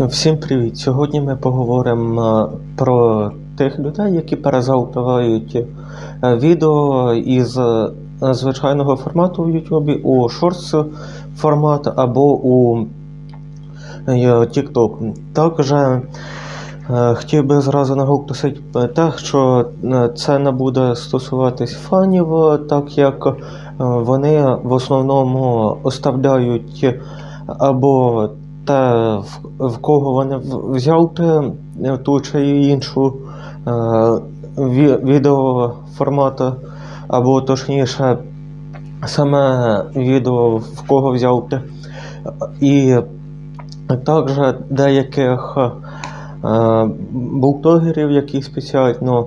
Всім привіт! Сьогодні ми поговоримо е, про тих людей, які перезаутувають е, відео із е, звичайного формату в YouTube у Shorts формат або у TikTok. Також хотів би зразу наголосити те, що це не буде стосуватись фанів, так як вони в основному оставляють або те, в, кого вони взяли е, ту чи іншу е, ві, відеоформат, або точніше, саме відео в кого взяти. І також деяких е, блогерів, які спеціально,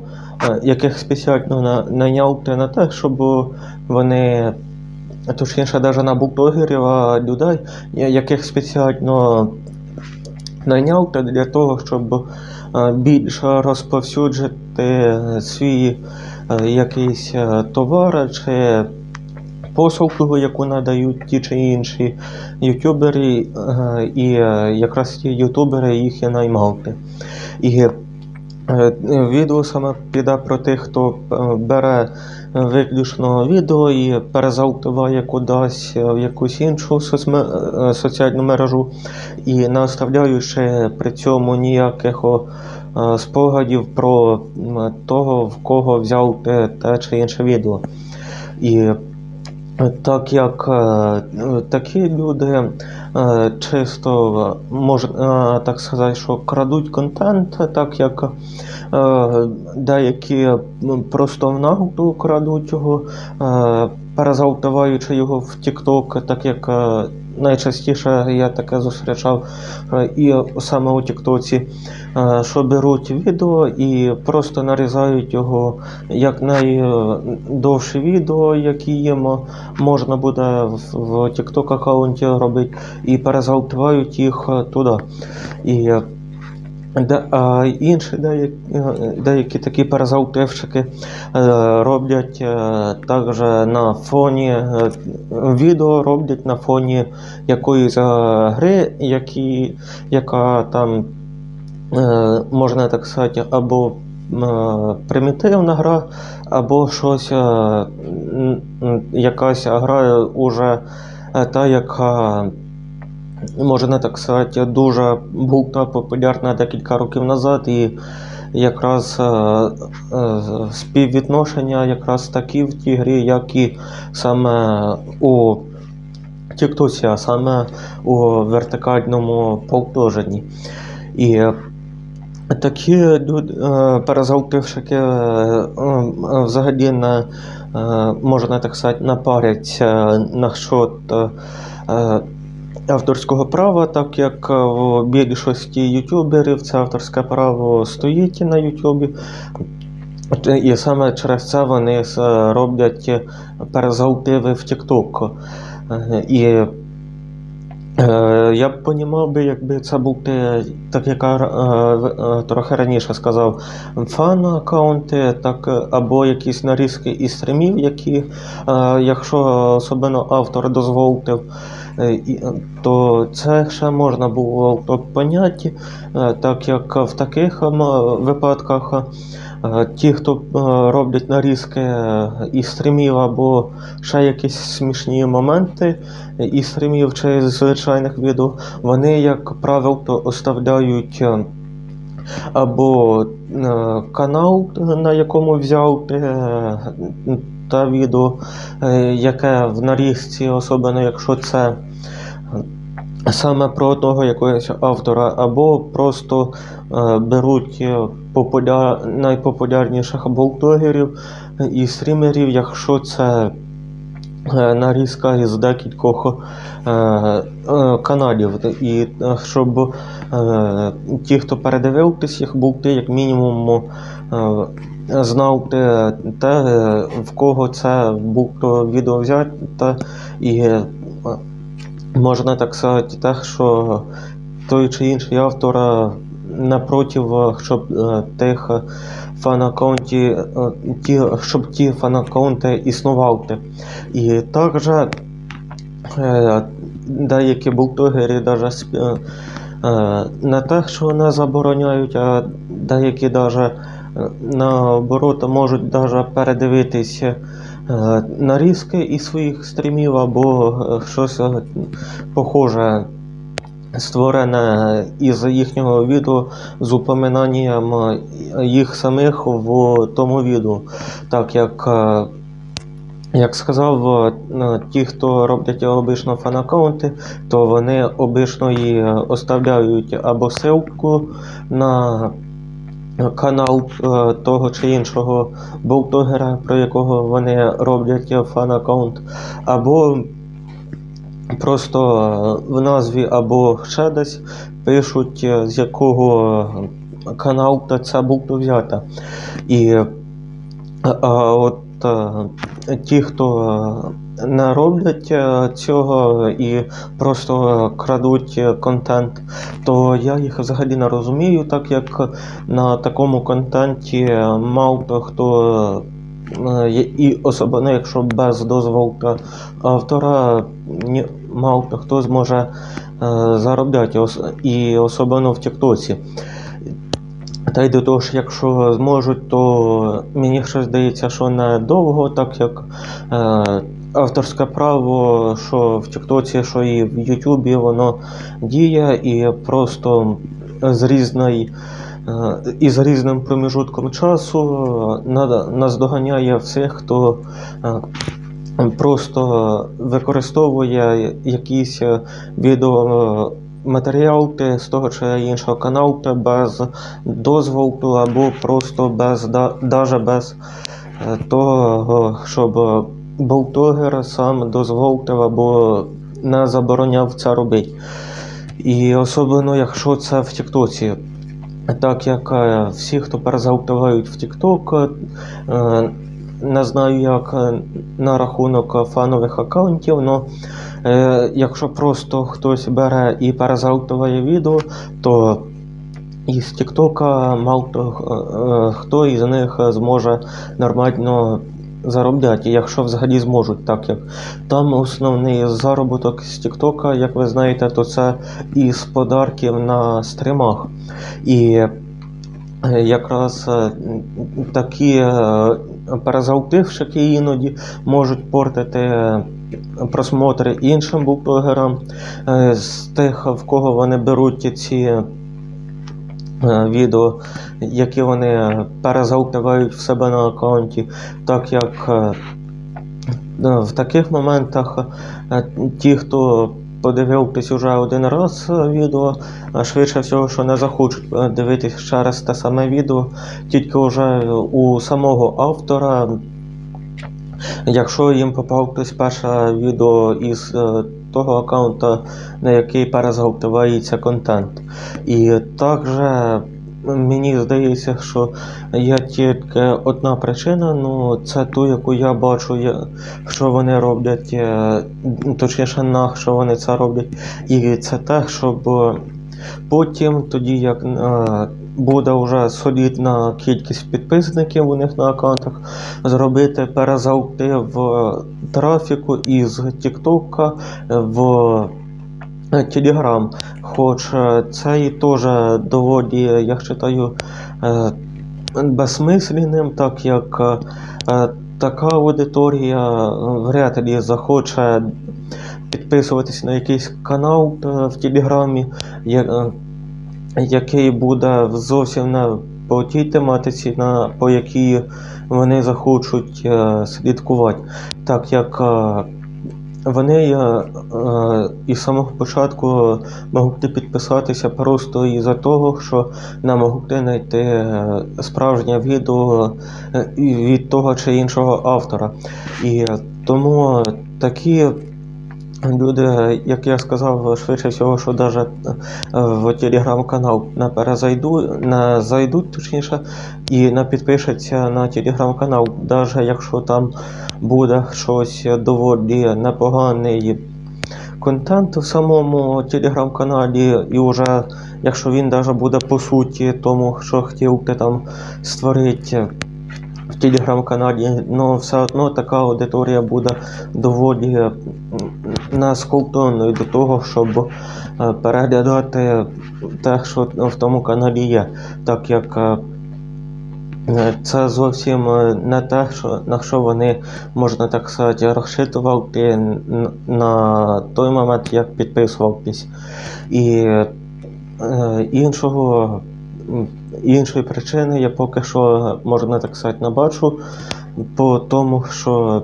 яких спеціально на- найняти на те, щоб вони точніше, навіть на блогерів, а людей, яких спеціально найняв для того, щоб е, більше розповсюджити свій е, якийсь е, товар чи послугу, яку надають ті чи інші ютубери, і якраз ті ютубери їх і наймати. І Відео саме піде про тих, хто е, бере е, виключно відео і перезаутиває кудись е, в якусь іншу е, соціальну мережу, і не оставляючи при цьому ніяких е, спогадів про того, в кого взяв те, чи інше відео. І е, так як е, такі люди е, чисто можна е, так сказати, що крадуть контент, так як е, деякі просто в нагоду крадуть його, перезалтуваючи його в TikTok, так як е, найчастіше я таке зустрічав е, і саме у Тіктоці, е, що беруть відео і просто нарізають його як найдовше відео, які їм можна буде в- Тікток аккаунті робити, і перезалтувають їх е, туди. І е, де, а інші деякі, деякі такі перезаутивщики е, роблять е, також на фоні е, відео роблять на фоні якоїсь е, гри, які, яка там е, можна так сказати, або е, примітивна гра, або щось, е, якась гра уже е, та, яка можна так сказати, дуже була популярна декілька років назад, і якраз е, е, співвідношення якраз такі в тій грі, як і саме у Тіктосі, а саме у вертикальному повторенні. І Такі е, перезаутившики е, взагалі не можна так сказати, напаряться е, е, авторського права, так як в більшості ютуберів це авторське право стоїть на Ютубі. І саме через це вони с- роблять перезаутиви в TikTok. Е, І е, я б понімав би, якби це був те, так як я е, е, трохи раніше сказав, фан-аккаунти, так, е, або якісь нарізки із стримів, які, е, якщо особливо автор дозволив, е, і- е, то це ще можна було поняти, е, так як в таких випадках е, ті, хто е, роблять нарізки е, із стримів або ще якісь смішні моменти із стримів чи звичайних відео, вони, як правило, оставляють е, або е, канал, на якому взяв е, та відео, е, яке в нарізці, особливо якщо це саме про одного якогось автора, або просто е, беруть е, популяр... найпопулярніших блогерів і стрімерів, якщо це е, нарізка із декількох е, е, каналів. І е, щоб е, ті, хто передивився їх, булти, як мінімум е, знав те, те, в кого це був то відео взято, і можна так сказати, те, що той чи інший автор е, напротив, е, щоб е, тих фан-аккаунті, е, ті, щоб ті фан-аккаунти існували. І також деякі е, е, не те, що не забороняють, а деякі навіть наоборот можуть даже передивитись е, нарізки із своїх стрімів або е, щось е, похоже створене із їхнього відео з упоминанням їх самих в тому відео. Так як, як сказав, ті, хто роблять обично фан-аккаунти, то вони обично і оставляють або ссылку на канал е, того чи іншого блогера, про якого вони роблять фан-аккаунт, або просто е, в назві або ще десь пишуть, е, з якого каналу ця буква взята. І е, а от е, ті, хто не роблять е, цього і просто крадуть контент, то я їх взагалі не розумію, так як на такому контенті мало хто. е, І особливо, якщо без дозволу автора, мало хто зможе е, заробляти, і особливо в Тіктоці. Та й до того ж, якщо зможуть, то мені ще здається, що не довго, так як е, авторське право, що в Тіктоці, що і в Ютубі, воно діє і просто з різної. е, І з різним проміжутком часу е, наздоганяє всіх, хто е, просто використовує якісь відео матеріал з того чи іншого каналу без дозволу або просто без да- даже без е, того, щоб блогер сам дозволив або не забороняв це робити. І особливо, якщо це в Тіктоці. Так як е, всі, хто перезавтивають в TikTok, е, не знаю, як на рахунок фанових аккаунтів, але е, якщо просто хтось бере і перезавтиває відео, то із Тіктока мало хто, е, хто із них зможе нормально заробляти, якщо взагалі зможуть, так як там основний заробіток з Тіктока, як ви знаєте, то це із подарків на стримах. І е, якраз е, такі е, перезавтившики іноді можуть портити е, просмотри іншим блогерам е, з тих, в кого вони беруть ці е, відео, які вони перезавтивають в себе на аккаунті, так як е, в таких моментах ті, хто подивився вже один раз відео, швидше всього, що не захочуть дивитися ще раз те саме відео, тільки вже у самого автора, якщо їм попалось перше відео із е, того аккаунта, на який перезаготовається контент. І також мені здається, що є тільки одна причина, ну це ту, яку я бачу, що вони роблять, е, точніше, на що вони це роблять. І це те, щоб потім, тоді як е, буде вже солідна кількість підписників у них на аккаунтах, зробити перезавти в трафіку із TikTok в Telegram. Хоч е, це і теж доволі, я вважаю, е, безсмисленним, так як е, така аудиторія вряд ли захоче підписуватись на якийсь канал в Телеграмі, який буде зовсім не по тій тематиці, на, по якій вони захочуть е, слідкувати. Так як е, вони е, е, із самого початку могли підписатися просто із-за того, що не могли знайти е, справжнє відео е, від того чи іншого автора. І тому такі люди, як я сказав, швидше всього, що навіть в телеграм-канал не зайдуть, точніше, і не підпишуться на телеграм-канал, навіть якщо там буде щось доволі непоганий контент в самому телеграм-каналі, і вже якщо він навіть буде по суті тому, що хотів ти там створити в телеграм-каналі, ну все одно така аудиторія буде доволі м, не скуптований до того, щоб е, переглядати те, що в тому каналі є. Так як е, е, це зовсім не те, що, на що вони, можна так сказати, розчитували на той момент, як підписувались. І іншого, іншої причини я поки що, можна так сказати, не бачу по тому, що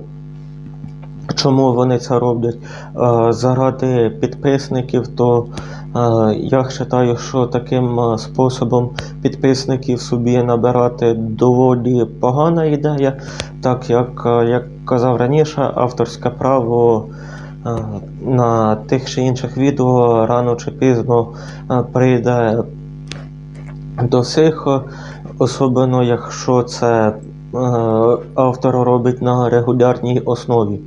чому вони це роблять. Е, Заради підписників, то е, я вважаю, що таким е, способом підписників собі набирати доволі погана ідея, так як, як казав раніше, авторське право на тих чи інших відео рано чи пізно прийде до всіх, особливо якщо це автор робить на регулярній основі.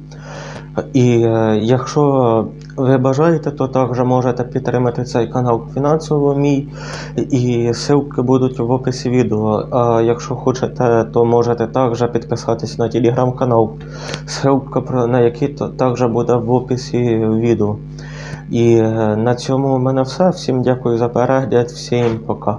І е, якщо ви бажаєте, то також можете підтримати цей канал фінансово мій, і ссылки будуть в описі відео. А якщо хочете, то можете також підписатись на телеграм-канал, ссылка на який також буде в описі відео. І е, на цьому в мене все. Всім дякую за перегляд, всім пока.